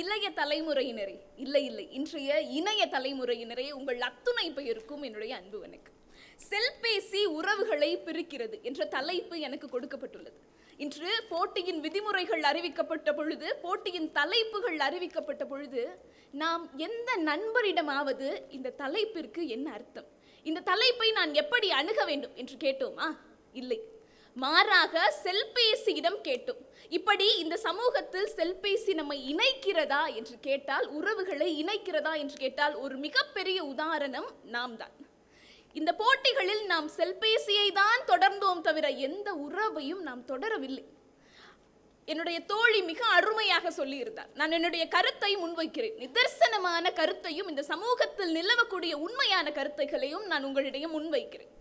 இளைய தலைமுறையினரே இல்லை இல்லை இன்றைய இணைய தலைமுறையினரே உங்கள் அத்துணை பெயருக்கும் என்னுடைய அன்பு எனக்கு செல்பேசி உறவுகளை பிரிக்கிறது என்ற தலைப்பு எனக்கு கொடுக்கப்பட்டுள்ளது. இன்று போட்டியின் விதிமுறைகள் அறிவிக்கப்பட்ட பொழுது போட்டியின் தலைப்புகள் அறிவிக்கப்பட்ட பொழுது நாம் எந்த நண்பரிடமாவது இந்த தலைப்பிற்கு என்ன அர்த்தம்? இந்த தலைப்பை நான் எப்படி அணுக வேண்டும் என்று கேட்டோமா? இல்லை. மாறாக செல்பேசியிடம் கேட்டோம். இப்படி இந்த சமூகத்தில் செல்பேசி நம்மை இணைக்கிறதா என்று கேட்டால் உறவுகளை இணைக்கிறதா என்று கேட்டால் ஒரு மிகப்பெரிய உதாரணம் நாம் தான் இந்த போட்டிகளில் நாம் செல்பேசியை தான் தொடர்ந்தோம் தவிர எந்த உறவையும் நாம் தொடரவில்லை. என்னுடைய தோழி மிக அருமையாக சொல்லியிருந்தார். நான் என்னுடைய கருத்தை முன்வைக்கிறேன். நிதர்சனமான கருத்தையும் இந்த சமூகத்தில் நிலவக்கூடிய உண்மையான கருத்துகளையும் நான் உங்களிடையே முன்வைக்கிறேன்.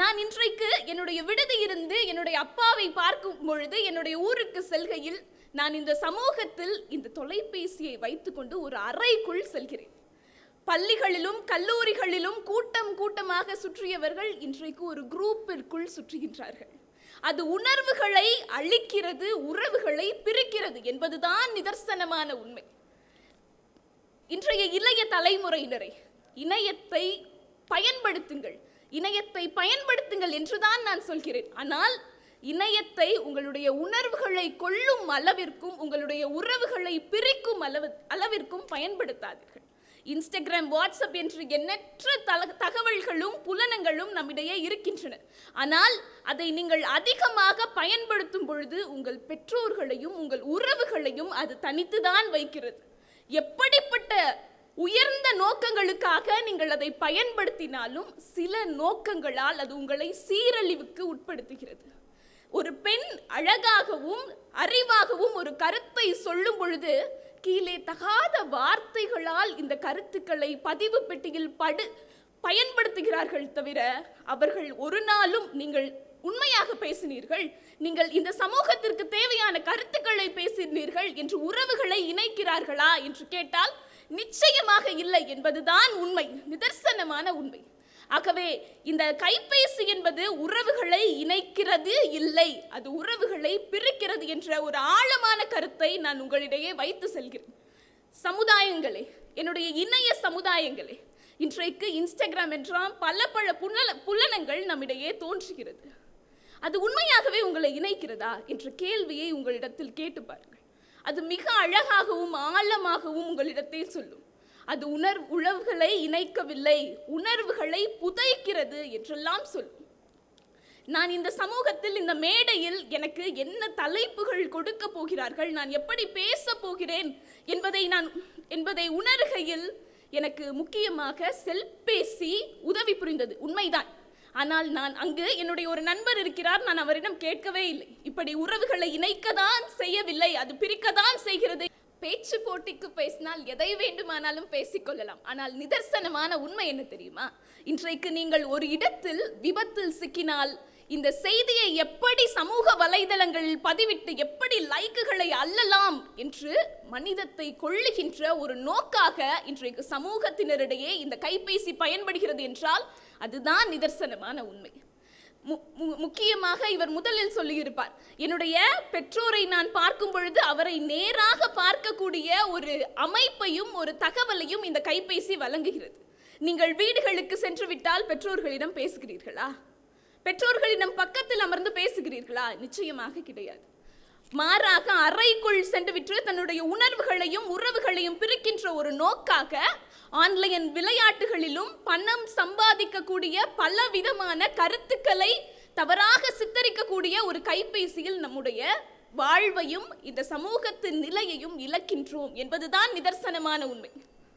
நான் இன்றைக்கு என்னுடைய விடுதியிலிருந்து என்னுடைய அப்பாவை பார்க்கும் பொழுது என்னுடைய ஊருக்கு செல்கையில் நான் இந்த சமூகத்தில் இந்த தொலைபேசியை வைத்துக்கொண்டு ஒரு அறைக்குள் செல்கிறேன். பள்ளிகளிலும் கல்லூரிகளிலும் கூட்டம் கூட்டமாக சுற்றியவர்கள் இன்றைக்கு ஒரு குரூப்பிற்குள் சுற்றுகின்றார்கள். அது உணர்வுகளை அழிக்கிறது உறவுகளை பிரிக்கிறது என்பதுதான் நிதர்சனமான உண்மை. இன்றைய இளைய தலைமுறையினரை இணையத்தை பயன்படுத்துங்கள். இணையத்தை பயன்படுத்துங்கள் என்றுதான் நான் சொல்கிறேன். ஆனால் இணையத்தை உங்களுடைய உணர்வுகளை கொள்ளும் அளவிற்கும் உங்களுடைய உறவுகளை பிரிக்கும் அளவு அளவிற்கும் பயன்படுத்தாதீர்கள். இன்ஸ்டாகிராம் வாட்ஸ்அப் என்று எண்ணற்ற தல தகவல்களும் புலனங்களும் நம்மிடையே இருக்கின்றன. ஆனால் அதை நீங்கள் அதிகமாக பயன்படுத்தும் பொழுது உங்கள் பெற்றோர்களையும் உங்கள் உறவுகளையும் அது தனித்துதான் வைக்கிறது. எப்படிப்பட்ட உயர்ந்த நோக்கங்களுக்காக நீங்கள் அதை பயன்படுத்தினாலும் சில நோக்கங்களால் அது உங்களை சீரழிவுக்கு உட்படுத்துகிறது. ஒரு பெண் அழகாகவும் அறிவாகவும் ஒரு கருத்தை சொல்லும் பொழுது கீழே தகாத வார்த்தைகளால் இந்த கருத்துக்களை பதிவு பெட்டியில் படு பயன்படுத்துகிறார்கள் தவிர அவர்கள் ஒரு நாளும் நீங்கள் உண்மையாக பேசினீர்கள். நீங்கள் இந்த சமூகத்திற்கு தேவையான கருத்துக்களை பேசினீர்கள் என்று உறவுகளை இணைக்கிறார்களா என்று கேட்டால் நிச்சயமாக இல்லை என்பதுதான் உண்மை. நிதர்சனமான உண்மை. ஆகவே இந்த கைபேசி என்பது உறவுகளை இணைக்கிறது இல்லை. அது உறவுகளை பிரிக்கிறது என்ற ஒரு ஆழமான கருத்தை நான் உங்களிடையே வைத்து செல்கிறேன். சமுதாயங்களே என்னுடைய இணைய சமுதாயங்களே இன்றைக்கு இன்ஸ்டாகிராம் என்றால் பல பல புலன புலனங்கள் நம்மிடையே தோன்றுகிறது. அது உண்மையாகவே உங்களை இணைக்கிறதா என்ற கேள்வியை உங்களிடத்தில் கேட்டு பாருங்கள். அது மிக அழகாகவும் ஆழமாகவும் உங்களிடத்தில் சொல்லும். அது உணர் உழவுகளை இணைக்கவில்லை உணர்வுகளை புதைக்கிறது என்றெல்லாம் சொல்லும். நான் இந்த சமூகத்தில் இந்த மேடையில் எனக்கு என்ன தலைப்புகள் கொடுக்க போகிறார்கள் நான் எப்படி பேச போகிறேன் என்பதை நான் என்பதை உணர்கையில் எனக்கு முக்கியமாக செல்பேசி உதவி புரிந்தது. உண்மைதான். ஆனால் நான் அங்கு என்னுடைய ஒரு நண்பர் இருக்கிறார் நான் அவரிடம் கேட்கவே இல்லை. இப்படி உறவுகளை இணைக்கதான் செய்யவில்லை அது பிரிக்கதான் செய்கிறது. பேச்சு போட்டிக்கு பேசினால் எதை வேண்டுமானாலும் பேசிக்கொள்ளலாம் ஆனால் நிதர்சனமான உண்மை என்ன தெரியுமா? இன்றைக்கு நீங்கள் ஒரு இடத்தில் விபத்தில் சிக்கினால் இந்த செய்தியை எப்படி சமூக வலைதளங்களில் பதிவிட்டு எப்படி லைக்குகளை அல்லலாம் என்று மனிதத்தை கொள்ளுகின்ற ஒரு நோக்காக இன்றைக்கு சமூகத்தினரிடையே இந்த கைபேசி பயன்படுகிறது என்றால் அதுதான் நிதர்சனமான உண்மை. முக்கியமாக இவர் முதலில் சொல்லியிருப்பார். என்னுடைய பெற்றோரை நான் பார்க்கும் பொழுது அவரை நேராக பார்க்கக்கூடிய ஒரு அமைப்பையும் ஒரு தகவலையும் இந்த கைபேசி வழங்குகிறது. நீங்கள் வீடுகளுக்கு சென்று விட்டால் பெற்றோர்களிடம் பேசுகிறீர்களா? பெற்றோர்களிடம் பக்கத்தில் அமர்ந்து பேசுகிறீர்களா? நிச்சயமாக கிடையாது. மாறாக அறைக்குள் சென்றுவிட்டு தன்னுடைய உணர்வுகளையும் உறவுகளையும் பிரிக்கின்ற ஒரு நோக்காக ஆன்லைன் விளையாட்டுகளிலும் பணம் சம்பாதிக்கக்கூடிய பல விதமான கருத்துக்களை தவறாக சித்தரிக்கக்கூடிய ஒரு கைபேசியில் நம்முடைய வாழ்வையும் இந்த சமூகத்தின் நிலையையும் இழக்கின்றோம் என்பதுதான் நிதர்சனமான உண்மை.